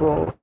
people.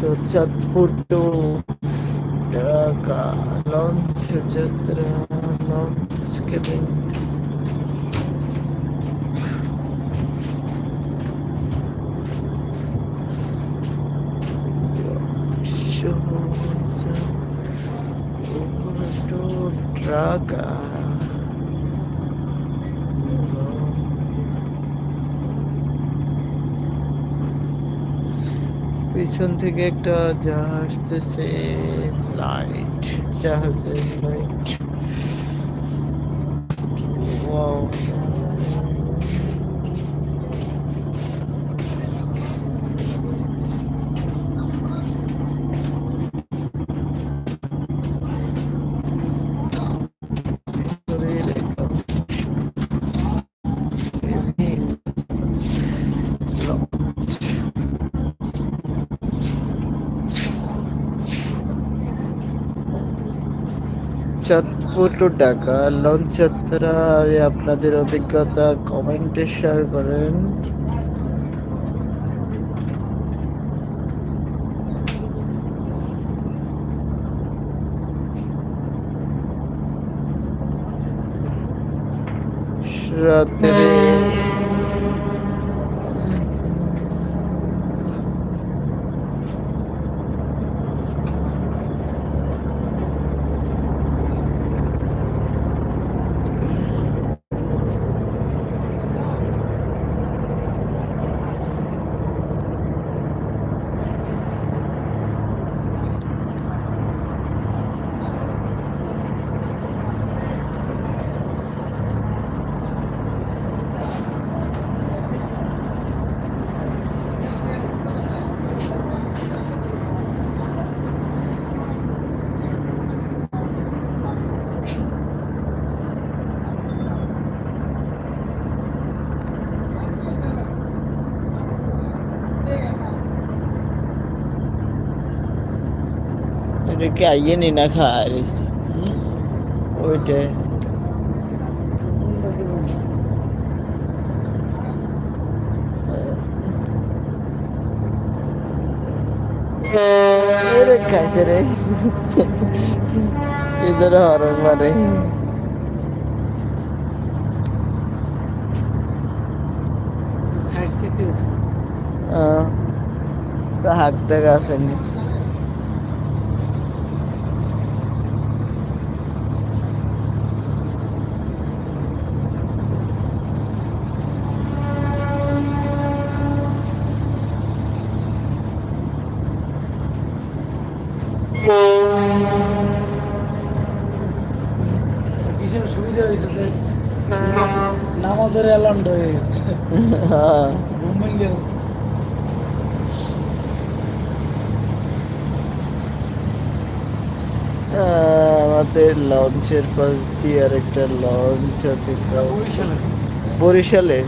Chandpur to Dhaka launch যাত্রা launch cabin Dhaka পিছন থেকে একটা জাহাজ আসতেছে লাইট জাহাজের লাইট ওয়াও চাঁদপুর টাকা লঞ্চ যাত্রায় আপনাদের অভিজ্ঞতা কমেন্টে শেয়ার করেন। রাত্রে এদিকে আইয়ে নি না খায় রয়েছে ওইটাই আরে খাইছে রে ইধর হরন মারে সাইড সেতে আছে আহ, তা হাত টাকা কিসের সুবিধা হয়েছে যে নামাজের অ্যালার্ম হয়ে গেছে। হ্যাঁ। ঘুমিয়ে গেল। আমাদের লঞ্চের পাশ দিয়ে আর একটা লঞ্চ আছে বরিশালে। বরিশালে?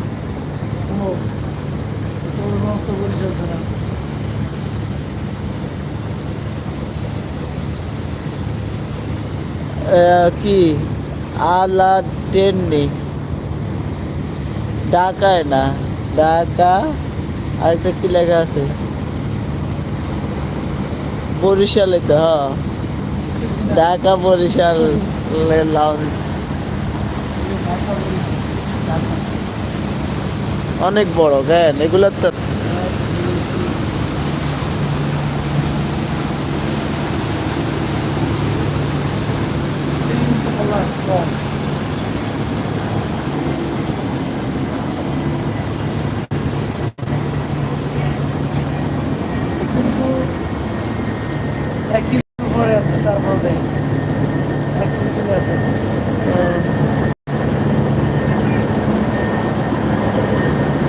বরিশাল ছিল কি? আলা টেন্নি ঢাকায় না। ঢাকা, আরেকটা কি লেখা আছে? বরিশালে তো হ্যাঁ ঢাকা বরিশাল লঞ্চ অনেক বড়, কেন? এগুলো তো কিন্তু এক কিলো পরে আছে তারপর দেখ এক কিলো আছে।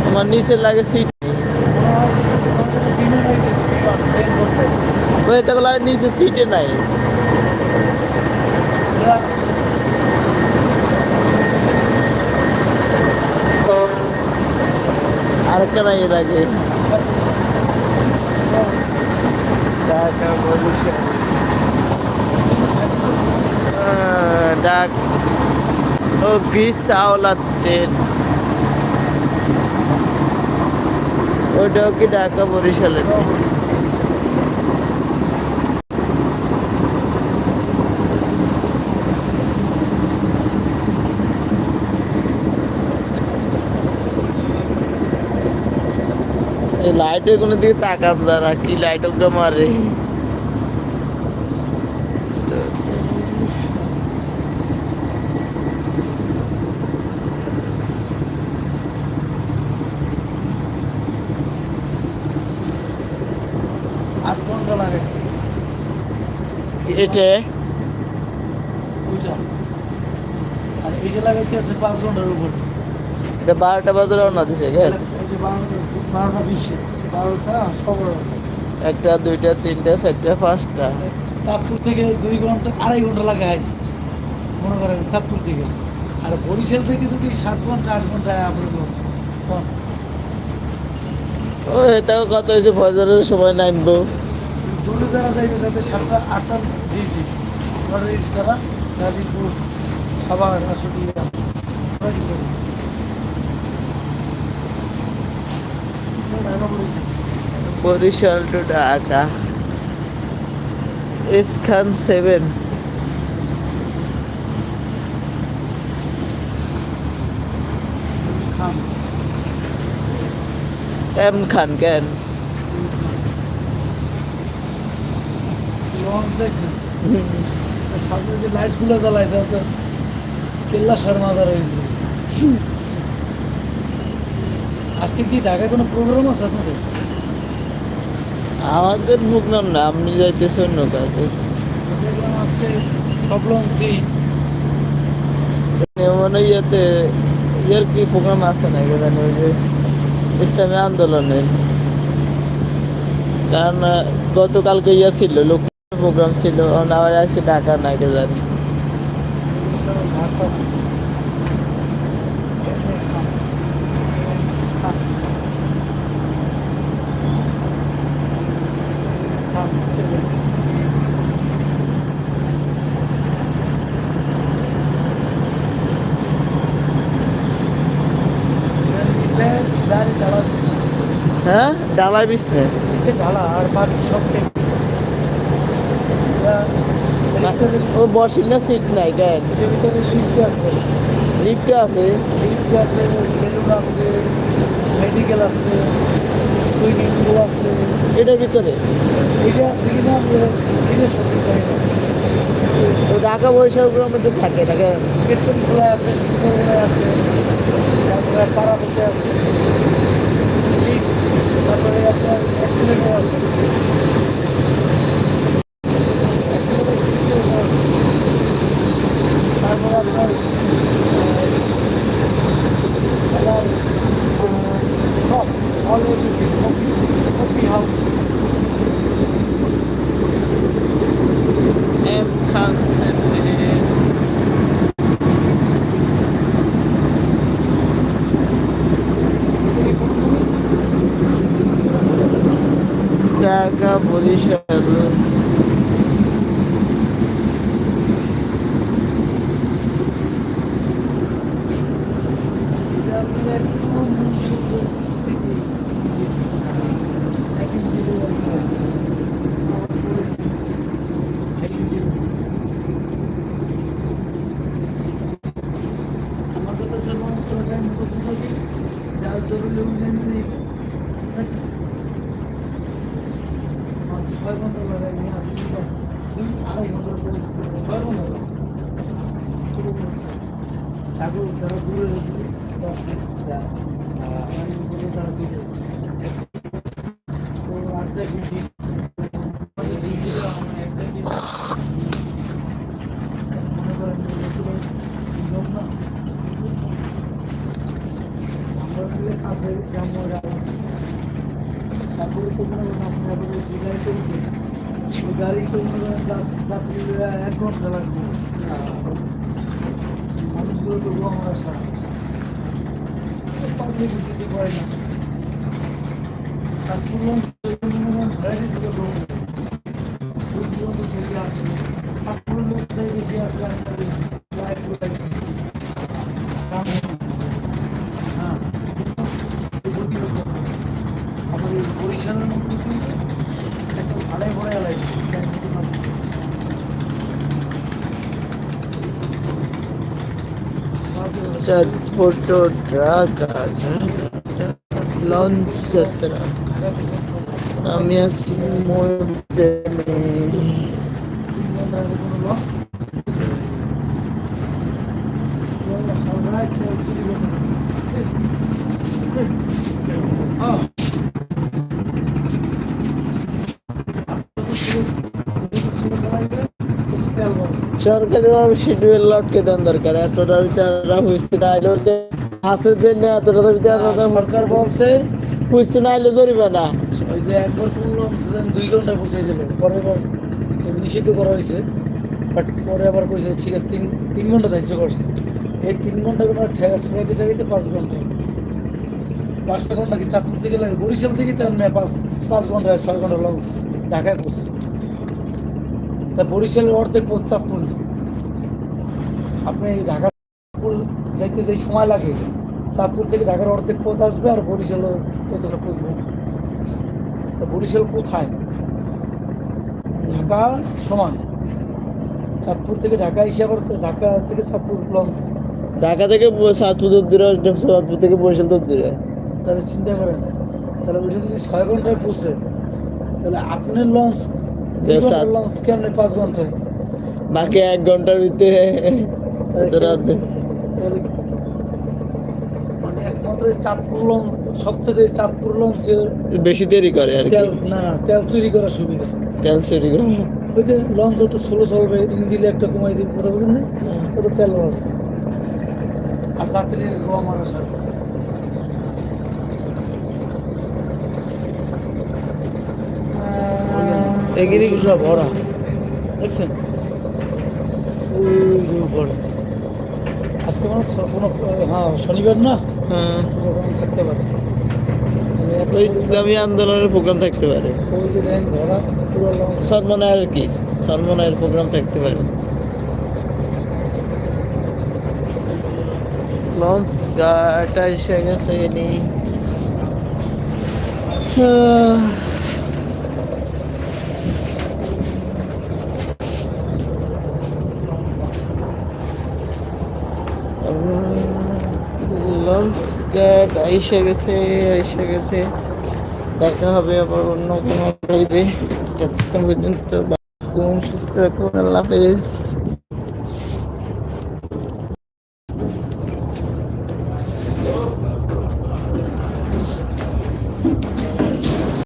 আমার নিচে লাগে সিট ওই তো নিচে সিটে নাই। আরেকটা আহ, ডাক ও গ্রিস আওলা ট্রেন। ওইটাও কি ঢাকা বরিশালের এই লাইটের কোনো দিকে তাকান যারা কি লাইট ওকে মারে। এটা? আর এটা লাগাইতে আছে পাঁচ ঘণ্টার উপর। এটা বারোটা বাজে রওনা দিছে এটা বারোটা বিশে বারোটা সতেরো। একটা দুইটা তিনটা চারটা পাঁচটা। চাঁদপুর থেকে দুই ঘণ্টা আড়াই ঘণ্টা লাগে হাইস্ট মনে করেন চাঁদপুর থেকে। আর বরিশাল থেকে যদি সাত ঘণ্টা আট ঘণ্টা আপনি ও এটা কত হয়েছে? ফজরের সময় নামবো। দূরে যারা যাইবে যাতে সাতটা আটটা ডিউটি। তারা গাজীপুর সাভার আশুলিয়া ওরা কি করবে? ঢাকা বরিশাল। বরিশাল টু ঢাকা। ইসখান সেভেন। এম খান কেন? দেখছেন? সামনে যে লাইটগুলো জ্বালায় তাতে তো কেল্লা সার মাজার হয়েছিল আজকে কি ঢাকায় কোনো প্রোগ্রাম আছে আপনাদের? আমাদের প্রোগ্রাম না, আপনি যাইতেছে অন্য কাজে। মানে ইয়েতে, ইয়ের কি প্রোগ্রাম আছে না জানি ওই যে ইসলামী আন্দোলনের কারণ গতকালকে ইয়ে ছিল লোক প্রোগ্রাম ছিল আবার আসে ঢাকা না জানি ঢাকা হ্যাঁ ডালাই বিছনে ঢালা আর বাকি সব ও বসিল না সিট নাই এটার ভিতরে লিফট আছে। লিফট আছে? লিফট আছে সেলুন আছে মেডিকেল আছে সুইমিং পুল আছে। এটার ভিতরে? এটা আছে কিনা এটা সত্যি জানি না। ও ঢাকা বরিশাল মধ্যে থাকে না কেন পেট্রোল খোলা আছে সুন্দরবনে আছে তারপরে পাড়াতে আছে। আপনার অ্যাক্সিডেন্টও আছে তারপরে আপনার বরিশাল আমার কথা স্যার মানুষ তো টাইম করতে থাকি যার জরুরি উন্নয়ন নেই পাঁচ ছয় ঘণ্টা লাগাই নিয়ে আপনি কি করেন? দুই আড়াই ঘণ্টা করে ছয় ঘণ্টা লাগে। ঠাকুর যারা দূরে রয়েছে তারা তারা দিকে তো আটটা কি মনে করেন নিয়ম না আমরা মিলে কাছে যেমন তারপরে তো মনে করেন আপনার বলে জিগাই করবে গাড়ি তো মনে করেন যাত্রীরা এক ঘণ্টা লাগবে মানুষগুলো তো আমরা সারা পাবলিক কিছু করে না তারপর মনে করেন ভ্যারাইটিসগুলো দূর দূরান্ত থেকে আসে তারপরে লোক চাই বেশি আসলে আপনাদের লাইফ কাম হ্যাঁ আমার এই বরিশালের মধ্যে একটা ভাড়াই ভরে এলাই চাঁদপুর ঢাকা লঞ্চ যাত্রা আমি আছি সরকারি ভাবে শিডিউল লটকে দেন দরকার এতটা বিচারা আইলো যে হাসের জন্য এতটা বিচারা সরকার বলছে হইছে না আইলো জরিবে না। ওই যে একবার অক্সিজেন দুই ঘণ্টা পৌঁছেছিল পরে এবার নিষিদ্ধ করা হয়েছে বাট পরে আবার কইছে, ঠিক আছে, তিন তিন ঘণ্টা ধার্য করছে। এই তিন ঘণ্টা কোনো ঠেকা ঠেকাইতে ঠেকাইতে পাঁচ ঘণ্টা। পাঁচটা ঘণ্টা কি চাঁদপুর থেকে লাগে? বরিশাল থেকে তো না পাঁচ পাঁচ ঘণ্টা, ছয় ঘণ্টা লঞ্চ ঢাকায় পৌঁছে। তা বরিশালের অর্ধেক পথ চাঁদপুর নেই। আপনি ঢাকা যাইতে যেই সময় লাগে। চাঁদপুর থেকে ঢাকার অর্ধেক পথ আসবে আর বরিশালও পৌঁছবে না তা বরিশাল কোথায়? ঢাকা সমান। চাঁদপুর থেকে ঢাকা এসে আবার ঢাকা থেকে চাঁদপুর লঞ্চ। ঢাকা থেকে তো দূরে সাতপুর থেকে বরিশাল তো দূরে। তাহলে চিন্তা করেন তাহলে ওইটা যদি ছয় ঘন্টায় পৌঁছে তাহলে আপনার লঞ্চ লঞ্চ কেমনে পাঁচ ঘন্টায়? বাকি এক ঘণ্টার ভিতরে তাহলে এই চাঁদপুর লঞ্চ সবচেয়ে চাঁদপুর লঞ্চের বেশি দেরি করে আর কি? তেল না না তেল চুরি করার সুবিধা। তেল চুরি করে? ওই যে লঞ্চ যত স্লো চলবে ইঞ্জিনে একটা কমাই দিবে কথা বুঝেন না তত তেল বাঁচবে। আর যাত্রীর কম আর আসার এগিরি ভরা। দেখছেন? ওই যে ভরা। আজকে মানে কোনো হ্যাঁ শনিবার না? হ্যাঁ। কোনো থাকতে পারে। মানে এত ইসলামী আন্দোলনের প্রোগ্রাম থাকতে পারে। ওই আর কি? সলমনায়ের প্রোগ্রাম থাকতে পারে। লঞ্চ গাটা এসে গেছে নি এসে আইসে গেছে আইসে গেছে। দেখা হবে আবার অন্য কোনো লাইভে ততক্ষণ পর্যন্ত সুস্থ রাখুন আল্লাহ হাফেজ।